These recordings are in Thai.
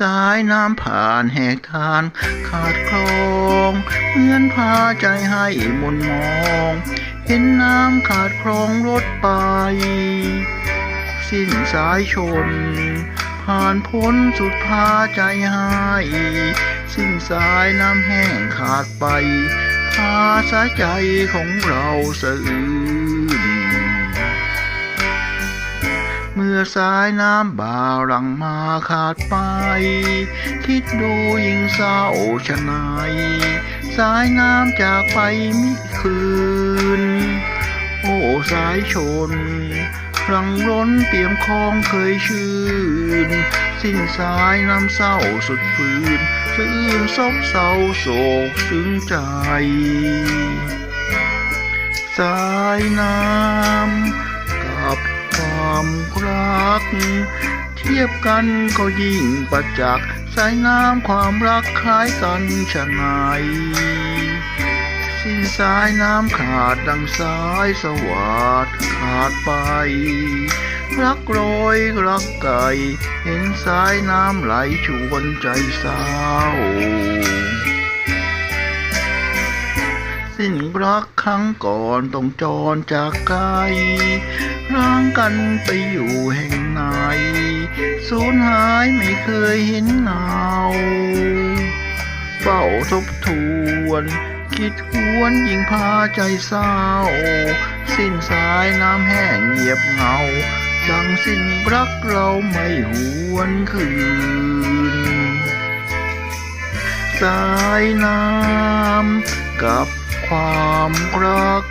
สายน้ำผ่านแหกทาน ขาดคลองเหมือนพาใจให้มนมอง เห็นน้ำขาดคลองรถไป สิ้นสายชน ผ่านพ้นสุดพาใจให้สิ้นสายน้ำแห้งขาดไปพาสาใจของเราสะอื้ เมื่อสายน้ำบ่าหลังมาขาดไป คิดดูยิ่งเศร้าชะนายสายน้ำจากไปมิคืน โอ้สายชนรังร้นเปี่ยมคลองเคยชื่น สิ้นสายน้ำเศร้าสุดฝืนสะอื้นซบเศร้าโศกซึ้งใจ สายน้ำ ความรัก เทียบกันก็ยิ่งประจักษ์สายน้ำความรักคล้ายกันชะไหนสิ้นสายน้ำขาดดังสายสวัสดขาดไป รักโรยรักไก่ เห็นสายน้ำไหลชวนใจเศร้า รักครั้งก่อนต้องจรจากไกลร่างกันไปอยู่แห่งไหน สูญหายไม่เคยเห็นเงาเฝ้าทบทวน คิดหวนยิ่งพาใจเศร้า สิ้นสายน้ำแห้งเงียบเงาดังสิ้นรักเราไม่หวนคืน สายน้ำ กับความรัก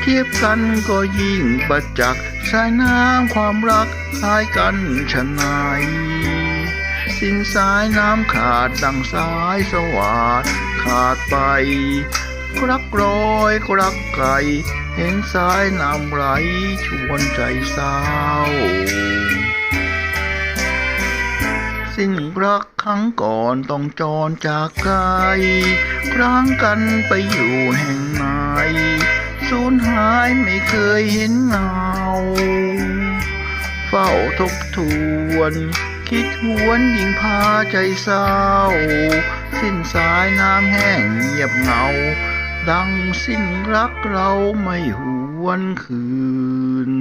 เทียบกันก็ยิ่งประจักษ์สายน้ำความรักคล้ายกันชะไหนายสิ้นสายน้ำขาดดังสายสวัสดขาดไปรักรอยรักไกลเห็นสายน้ำไหลชวนใจเศร้า สิ้นรักครั้งก่อนต้องจรจากไกลครั้งกันไปอยู่แห่งไหนสูญหายไม่เคยเห็นเงา เฝ้าทบทวน คิดหวนยิ่งพาใจเศร้า สิ้นสายน้ำแห้งเงียบเงา ดังสิ้นรักเราไม่หวนคืน